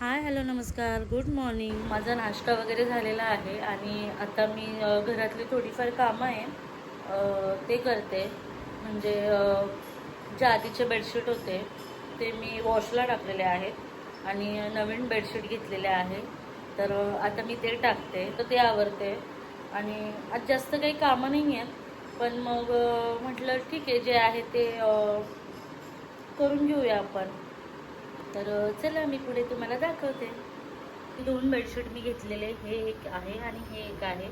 हाय hello नमस्कार. Good morning. माझा नाश्ता वगैरे झालेला आहे आणि आता मी घरातली थोडीफार कामं आहे. ते करते. म्हणजे जे आधीचे बेडशीट होते ते मी वॉशला टाकलेले आहेत आणि नवीन बेडशीट घेतलेले आहे. तर आता मी ते टाकते. तर ते आवरते. आणि आज जास्त काही कामं नाही आहेत पण मग म्हटलं ठीक आहे जे आहे ते करून घेऊया आपण. तर चला मी पुढे तुम्हाला दाखवते. दोन बेडशीट मी घेतलेले हे एक आहे आणि हे एक आहे.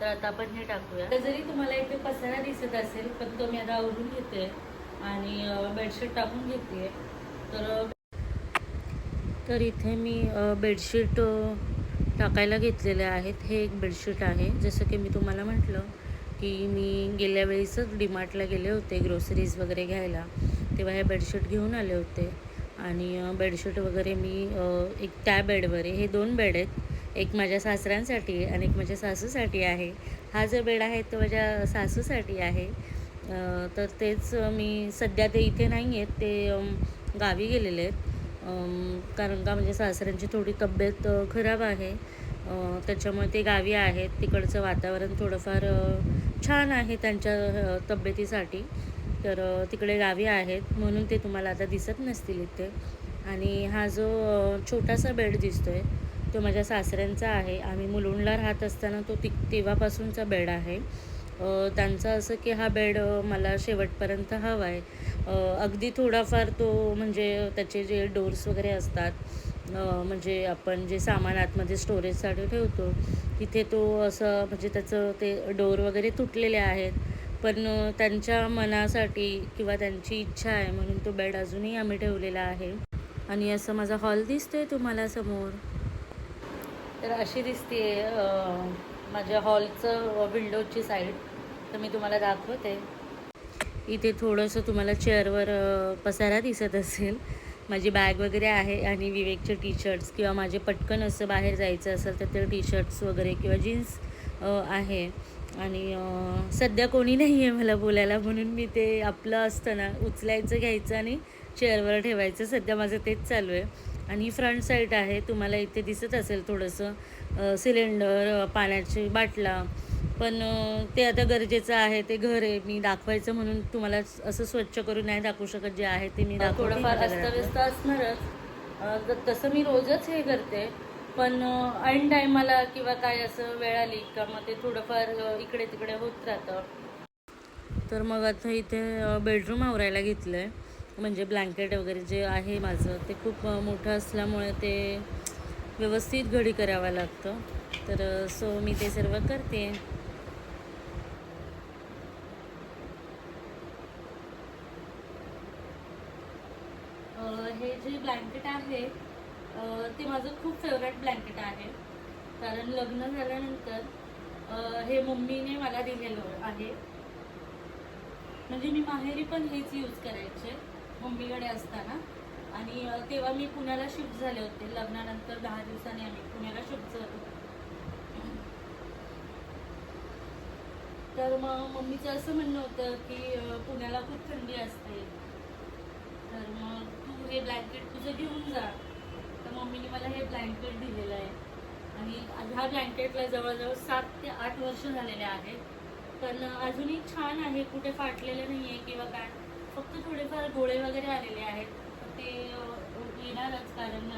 तर आता आपण हे टाकूया. तर जरी तुम्हाला इथे पसारा दिसत असेल पण तो मी आता आवरून घेते आणि बेडशीट टाकून घेते तर तर इथे मी बेडशीट टाकायला घेतलेले आहेत. हे एक बेडशीट आहे. जसं की मी तुम्हाला म्हटलं की मी गेल्या वेळेसच डीमार्टला गेले होते ग्रोसरीज वगैरे घ्यायला. तेव्हा हे बेडशीट घेऊन आले होते. आणि बेडशीट वगैरे मी एक त्या बेडवर आहे हे दोन बेड आहेत. एक माझ्या सासऱ्यांसाठी आहे आणि एक माझ्या सासूसाठी आहे. हा जो बेड आहे तो माझ्या सासूसाठी आहे. तर तेच मी सध्या ते इथे नाही आहेत. ते गावी गेलेले आहेत. कारण का म्हणजे सासऱ्यांची थोडी तब्येत खराब आहे. त्याच्यामुळे ते गावी आहेत. तिकडचं वातावरण थोडंफार छान आहे त्यांच्या तब्येतीसाठी. तर तिकडे गावी आहेत. म्हणून ते तुम्हाला आता दिसत नसतील इथे. आणि हा जो छोटासा बेड दिसतो आहे तो माझ्या सासऱ्यांचा आहे. आम्ही मुलुंडला राहत असताना तो ति तेव्हापासूनचा बेड आहे. त्यांचं असं की हा बेड मला शेवटपर्यंत हवा आहे अगदी थोडाफार तो म्हणजे त्याचे जे डोर्स वगैरे असतात म्हणजे आपण जे सामान आतमध्ये स्टोरेजसाठी ठेवतो तिथे तो असं म्हणजे त्याचं ते डोर वगैरे तुटलेले आहेत. पण त्यांच्या मनासाठी किंवा त्यांची इच्छा आहे म्हणून तो बेड अजूनही आम्ही ठेवलेला आहे. आणि असं माझा हॉल दिसतोय तुम्हाला समोर. तर अशी दिसते माझ्या हॉलचं विंडोची साईड. तर मी तुम्हाला दाखवते. इथे थोडंसं तुम्हाला चेअरवर पसारा दिसत असेल. माझी बॅग वगैरे आहे आणि विवेकचे टी शर्ट्स किंवा माझे पटकन असं बाहेर जायचं असेल तर ते टी शर्ट्स वगैरे किंवा जीन्स आहे. आणि सध्या कोणी नाही आहे मला बोलायला म्हणून मी ते आपलं असतं ना उचलायचं घ्यायचं आणि चेअरवर ठेवायचं. सध्या माझं तेच चालू आहे. आणि ही फ्रंट साईड आहे तुम्हाला इथे दिसत असेल थोडंसं सिलेंडर पाण्याची बाटला. पण ते आता गरजेचं आहे ते घर आहे मी दाखवायचं म्हणून तुम्हाला असं स्वच्छ करून नाही दाखवू शकत जे आहे ते मी दाखवते. अस्तव्यस्त असणारच. तसं मी रोजच हे करते पण ऐन टायमाला किंवा काय असं वेळ आली का मग ते थोडंफार इकडे तिकडे होत राहतं. तर मग आता इथे बेडरूम आवरायला घेतलं आहे म्हणजे ब्लँकेट वगैरे जे आहे माझं ते खूप मोठं असल्यामुळे ते व्यवस्थित घडी करावं लागतं. तर सो मी ते सर्व करते. हे जे ब्लँकेट आहे ते माझं खूप फेवरेट ब्लँकेट आहे. कारण लग्न झाल्यानंतर हे मम्मीने मला दिलेलं आहे. म्हणजे मी माहेरी पण हेच यूज करायचे मम्मीकडे असताना. आणि तेव्हा मी पुण्याला शिफ्ट झाले होते. लग्नानंतर दहा दिवसांनी आम्ही पुण्याला शिफ्ट झालो. तर मग मम्मीचं असं म्हणणं होतं की पुण्याला खूप थंडी असते. तर मग तू हे ब्लँकेट तुझं घेऊन जा. मम्मीने मला हे ब्लँकेट दिलेलं आहे. आणि ह्या ब्लँकेटला जवळजवळ सात ते आठ वर्ष झालेले आहेत. पण अजूनही छान आहे कुठे फाटलेलं नाही आहे किंवा काय. फक्त थोडेफार गोळे वगैरे आलेले आहेत. तर ते येणारच कारण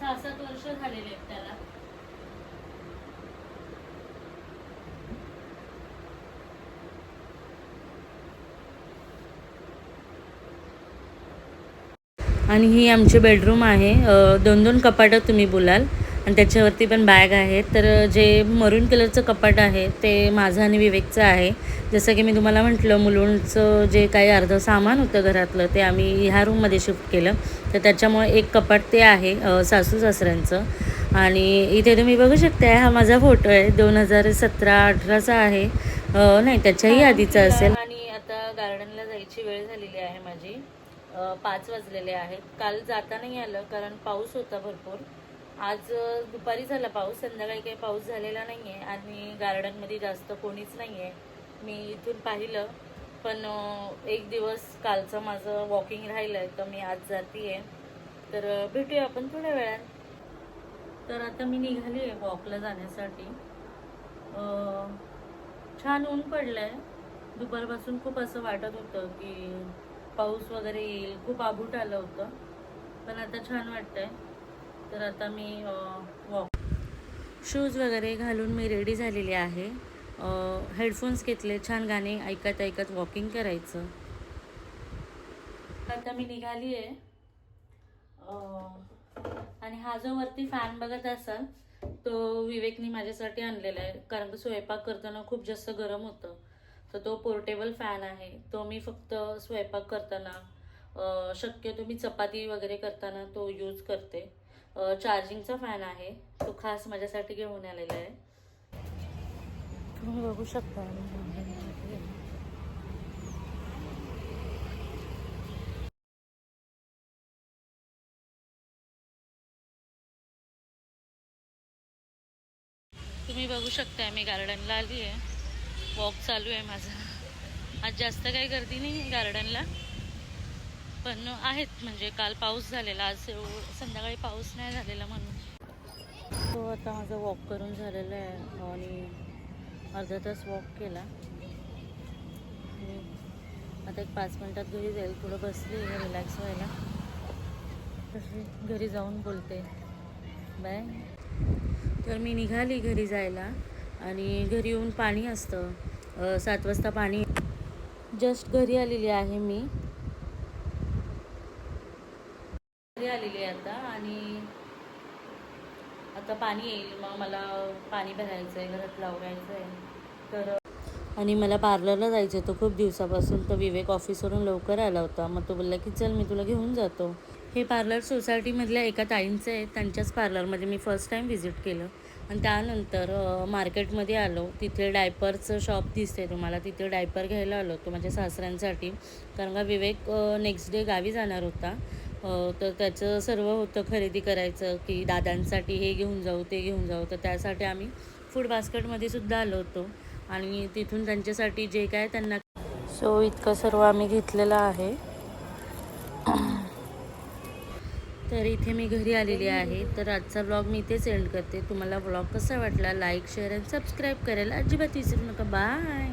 सहा सात वर्ष झालेले आहेत त्याला. आणि ही आमची बेडरूम आहे. दोन दोन कपाटं तुम्ही बोलाल. आणि त्याच्यावरती पण बॅग आहे तर जे मरून कलरचं कपाट आहे ते माझं आणि विवेकचं आहे. जसं की मी तुम्हाला म्हटलं मुलुंडचं जे काही अर्धं सामान होतं घरातलं ते आम्ही ह्या रूममध्ये शिफ्ट केलं. तर त्याच्यामुळे एक कपाट ते आहे सासू सासऱ्यांचं. आणि इथे तुम्ही बघू शकता हा माझा फोटो आहे. दोन हजार सतरा अठराचा आहे. नाही त्याच्याही आधीचा असेल. आणि आता गार्डनला जायची वेळ झालेली आहे माझी. पाच वाजलेले आहेत. काल जाता नाही आलं कारण पाऊस होता भरपूर. आज दुपारी झाला पाऊस संध्याकाळी काही पाऊस झालेला नाही आहे आणि गार्डनमध्ये जास्त कोणीच नाही आहे मी इथून पाहिलं पण एक दिवस कालचं माझं वॉकिंग राहिलं आहे तर मी आज जाते आहे तर भेटूया आपण थोड्या वेळात. तर आता मी निघाली आहे वॉकला जाण्यासाठी छान ऊन पडलं आहे दुपारपासून खूप असं वाटत होतं की पाऊस वगैरे येईल. खूप आबूट आलं होतं. पण आता छान वाटतंय. तर आता मी वॉक शूज वगैरे घालून मी रेडी झालेली आहे. हेडफोन्स घेतले. छान गाणे ऐकत ऐकत वॉकिंग करायचं. आता मी निघाली आहे. आणि हा जो वरती फॅन बघत असाल तो विवेकनी माझ्यासाठी आणलेला आहे. कारण स्वयंपाक करताना खूप जास्त गरम होतं. तर तो पोर्टेबल फॅन आहे. तो मी फक्त स्वयंपाक करताना अ, शक्यतो मी चपाती वगैरे करताना तो यूज करते. चार्जिंगचा फॅन आहे. तो खास माझ्यासाठी घेऊन आलेला आहे. तुम्ही बघू शकता. तुम्ही बघू शकता मी गार्डनला आली आहे वॉक चालू आहे माझा. आज जास्त काही गर्दी नाही आहे गार्डनला. पण आहेत म्हणजे काल पाऊस झालेला. आज संध्याकाळी पाऊस नाही झालेला म्हणून. तो आता माझा वॉक करून झालेला आहे आणि अर्धा तास वॉक केला. आता एक पाच मिनटात घरी जाईल. थोडं बसली रिलॅक्स व्हायला. तशी घरी जाऊन बोलते. बाय. तर मी निघाली घरी जायला. आणि घरी येऊन पाणी असतं. सात वाजता पाणी. जस्ट घरी आलेली आहे मी. घरी आलेली आहे आता आणि आता पाणी येईल. मग मला पाणी भरायचं आहे घरात लावायचं आहे तर आणि मला पार्लरला जायचं होतं खूप दिवसापासून. तर विवेक ऑफिसवरून लवकर आला होता. मग तो बोलला की चल मी तुला घेऊन जातो. हे पार्लर सोसायटीमधल्या एका ताईंचं आहे. त्यांच्याच पार्लरमध्ये मी फर्स्ट टाईम व्हिजिट केलं. आणि त्यानंतर मार्केटमध्ये आलो. तिथे डायपरचं शॉप दिसते तुम्हाला. तिथे डायपर घ्यायला आलो होतो माझ्या सासऱ्यांसाठी. कारण का विवेक नेक्स्ट डे गावी जाणार होता. तर त्याचं सर्व होतं खरेदी करायचं की दादांसाठी हे घेऊन जाऊ ते घेऊन जाऊ. तर त्यासाठी आम्ही फूड बास्केटमध्ये सुद्धा आलो होतो. आणि तिथून त्यांच्यासाठी जे काय त्यांना सो इतकं सर्व आम्ही घेतलेलं आहे. तर इथे मी घरी आलेली आहे. तर आजचा ब्लॉग मी इथेच एंड करते. तुम्हाला ब्लॉग कसा वाटला लाईक शेअर आणि सबस्क्राईब करायला अजिबात विसरू नका. बाय